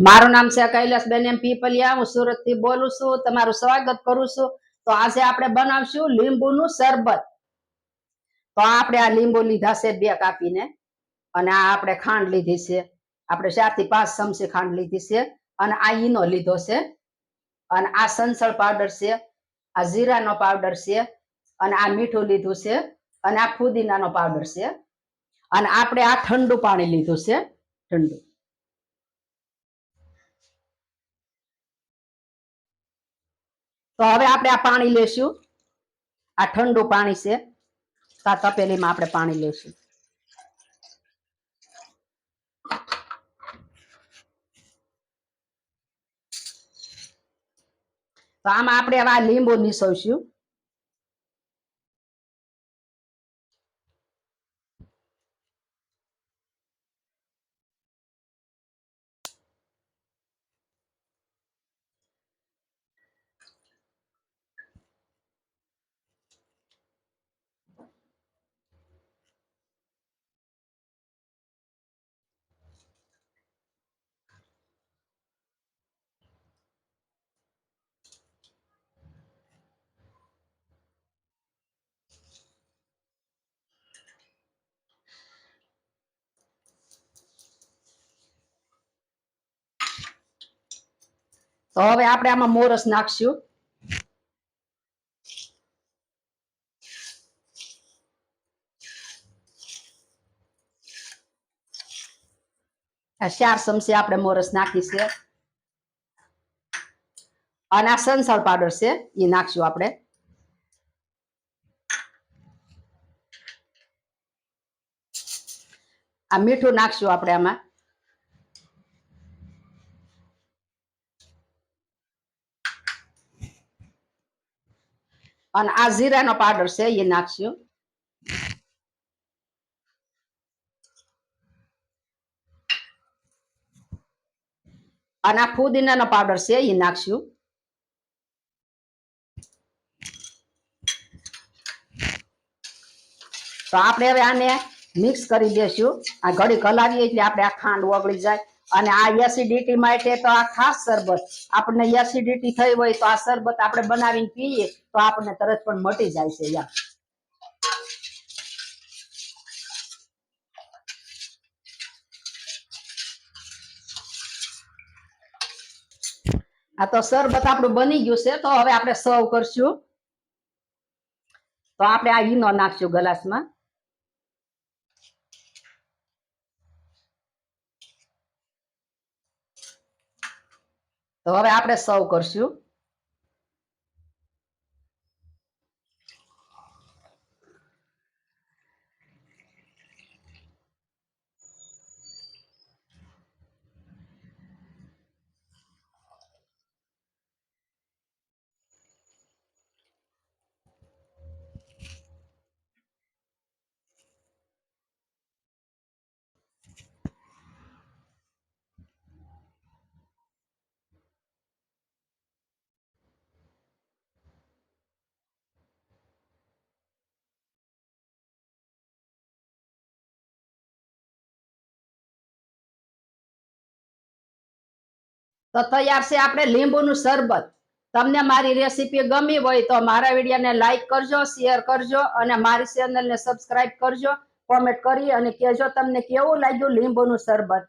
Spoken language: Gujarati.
મારું નામ છે કૈલાસબેન, એમ પીપલિયા. હું સુરતથી બોલું છું, તમારું સ્વાગત કરું છું. તો આજે આપણે બનાવશું લીંબુનું શરબત. તો આપણે આ લીંબુ લીધા છે બે કાપીને, અને આ આપણે ખાંડ લીધી છે. આપણે ચારથી પાંચ ચમચી ખાંડ લીધી છે, અને આ ઈનો લીધો છે. અને આ સંસળ પાવડર છે, આ જીરાનો પાવડર છે, અને આ મીઠું લીધું છે, અને આ ફુદીનાનો પાવડર છે. અને આપણે આ ઠંડુ પાણી લીધું છે, ઠંડુ. તો હવે આપણે આ પાણી લેશું. આ ઠંડુ પાણી છે. આ તપેલીમાં આપણે પાણી લેશું. તો આમાં આપણે આ લીંબુ નીસવશું તો હવે આપણે આમાં મોરસ નાખશું. ચાર ચમચી આપણે મોરસ નાખી છે. અને આ સંસાર પાવડર છે એ નાખશું આપણે. આ મીઠું નાખશું આપણે આમાં. અને આ જીરાનો પાવડર છે એ નાખશું. અને આ ફુદીનાનો પાવડર છે એ નાખશું. તો આપણે હવે આને મિક્સ કરી દેશું. આ ઘડી હલાવીએ એટલે આપણે આ ખાંડ ઓગળી જાય. અને આ એસિડિટી માટે તો આ ખાસ શરબત. આપણને એસિડિટી થઈ હોય તો આ શરબત આપણે બનાવીને પીએ તો આપણને તરત પણ મટી જાય છે યાર આ તો શરબત આપણું બની ગયું છે, તો હવે આપણે સર્વ કરશું. તો આપણે આ ઈનો નાખશું ગ્લાસમાં. તો હવે આપણે સર્વ કરશું. તો તૈયાર છે આપણે લીંબુનું શરબત. તમને મારી રેસીપી ગમી હોય તો મારા વિડીયોને લાઈક કરજો, શેર કરજો અને મારી ચેનલને સબસ્ક્રાઇબ કરજો, કોમેન્ટ કરી અને કહેજો તમને કેવું લાગ્યું લીંબુનું શરબત.